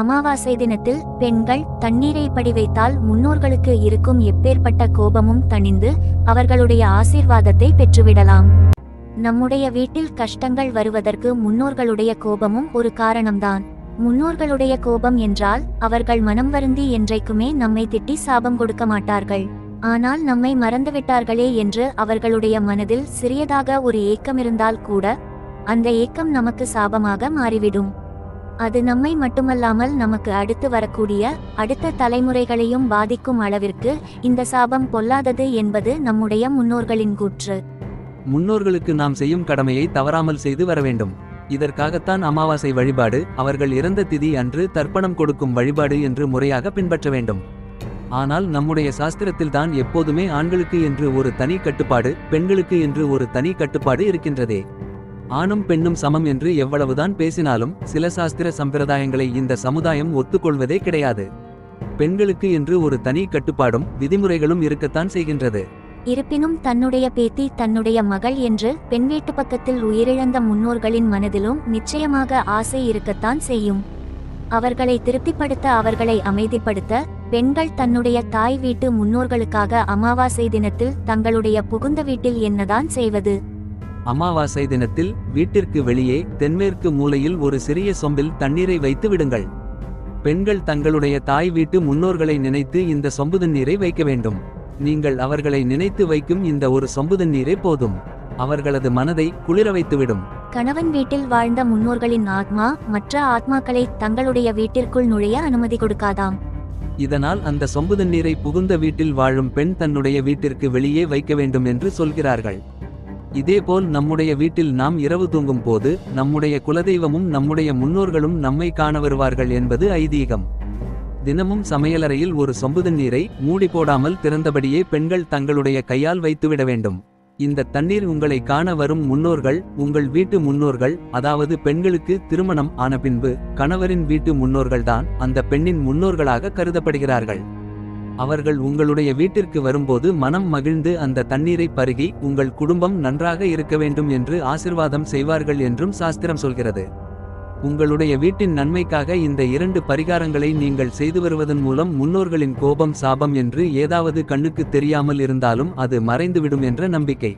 அமாவாசை தினத்தில் பெண்கள் தண்ணீரை படி வைத்தால் முன்னோர்களுக்கு இருக்கும் எப்பேற்பட்ட கோபமும் தணிந்து அவர்களுடைய ஆசீர்வாதத்தை பெற்றுவிடலாம். நம்முடைய வீட்டில் கஷ்டங்கள் வருவதற்கு முன்னோர்களுடைய கோபமும் ஒரு காரணம்தான். முன்னோர்களுடைய கோபம் என்றால் அவர்கள் மனம் வருந்தி என்றைக்குமே நம்மை திட்டி சாபம் கொடுக்க மாட்டார்கள். ஆனால் நம்மை மறந்துவிட்டார்களே என்று அவர்களுடைய மனதில் சிறியதாக ஒரு ஏக்கம் இருந்தால் கூட அந்த ஏக்கம் நமக்கு சாபமாக மாறிவிடும். அது நம்மை மட்டுமல்லாமல் நமக்கு அடுத்து வரக்கூடிய அடுத்த தலைமுறைகளையும் பாதிக்கும் அளவிற்கு இந்த சாபம் பொல்லாதது என்பது நம்முடைய முன்னோர்களின் கூற்று. முன்னோர்களுக்கு நாம் செய்யும் கடமையை தவறாமல் செய்து வர வேண்டும். இதற்காகத்தான் அமாவாசை வழிபாடு அவர்கள் இறந்த திதி அன்று தர்ப்பணம் கொடுக்கும் வழிபாடு என்று முறையாக பின்பற்ற வேண்டும். ஆனால் நம்முடைய சாஸ்திரத்தில்தான் எப்போதுமே ஆண்களுக்கு என்று ஒரு தனி கட்டுப்பாடு பெண்களுக்கு என்று ஒரு தனி கட்டுப்பாடு இருக்கின்றதே. ஆணும் பெண்ணும் சமம் என்று எவ்வளவுதான் பேசினாலும் சில சாஸ்திர சம்பிரதாயங்களை இந்த சமுதாயம் ஒத்துக்கொள்வதே கிடையாது. பெண்களுக்கு என்று ஒரு தனி கட்டுப்பாடும் விதிமுறைகளும் இருக்கத்தான் செய்கின்றது. இருப்பினும் தன்னுடைய பேத்தி தன்னுடைய மகள் என்று பெண் வீட்டு பக்கத்தில் உயிரிழந்த முன்னோர்களின் மனதிலும் நிச்சயமாக ஆசை இருக்கத்தான் செய்யும். அவர்களை திருப்திப்படுத்த அவர்களை அமைதிப்படுத்த பெண்கள் தன்னுடைய தாய் வீட்டு முன்னோர்களுக்காக அமாவாசை தினத்தில் தங்களுடைய புகுந்த வீட்டில் என்னதான் செய்வது? அமாவாசை தினத்தில் வீட்டிற்கு வெளியே தென்மேற்கு மூலையில் ஒரு சிறிய சொம்பில் தண்ணீரை வைத்து விடுங்கள். பெண்கள் தங்களுடைய தாய் வீட்டு முன்னோர்களை நினைத்து இந்த சொம்பு தண்ணீரை வைக்க வேண்டும். நீங்கள் அவர்களை நினைத்து வைக்கும் இந்த ஒரு சொம்பு தண்ணீரே போதும். அவர்களது மனதை குளிர வைத்துவிடும். கணவன் வீட்டில் வாழ்ந்த முன்னோர்களின் ஆத்மா மற்ற ஆத்மாக்களை தங்களுடைய வீட்டிற்குள் நுழைய அனுமதி கொடுக்காதாம். இதனால் அந்த சொம்பு தண்ணீரை புகுந்த வீட்டில் வாழும் பெண் தன்னுடைய வீட்டிற்கு வெளியே வைக்க வேண்டும் என்று சொல்கிறார்கள். இதேபோல் நம்முடைய வீட்டில் நாம் இரவு தூங்கும் போது நம்முடைய குலதெய்வமும் நம்முடைய முன்னோர்களும் நம்மை காண வருவார்கள் என்பது ஐதீகம். தினமும் சமையலறையில் ஒரு சொம்பு தண்ணீரை மூடி போடாமல் திறந்தபடியே பெண்கள் தங்களுடைய கையால் வைத்துவிட வேண்டும். இந்த தண்ணீர் உங்களை காண வரும் முன்னோர்கள் உங்கள் வீட்டு முன்னோர்கள் அதாவது பெண்களுக்கு திருமணம் ஆன பின்பு கணவரின் வீட்டு முன்னோர்கள்தான் அந்த பெண்ணின் முன்னோர்களாக கருதப்படுகிறார்கள். அவர்கள் உங்களுடைய வீட்டிற்கு வரும்போது மனம் மகிழ்ந்து அந்த தண்ணீரை பருகி உங்கள் குடும்பம் நன்றாக இருக்க வேண்டும் என்று ஆசிர்வாதம் செய்வார்கள் என்றும் சாஸ்திரம் சொல்கிறது. உங்களுடைய வீட்டின் நன்மைக்காக இந்த இரண்டு பரிகாரங்களை நீங்கள் செய்து வருவதன் மூலம் முன்னோர்களின் கோபம் சாபம் என்று ஏதாவது கண்ணுக்கு தெரியாமல் இருந்தாலும் அது மறைந்துவிடும் என்ற நம்பிக்கை.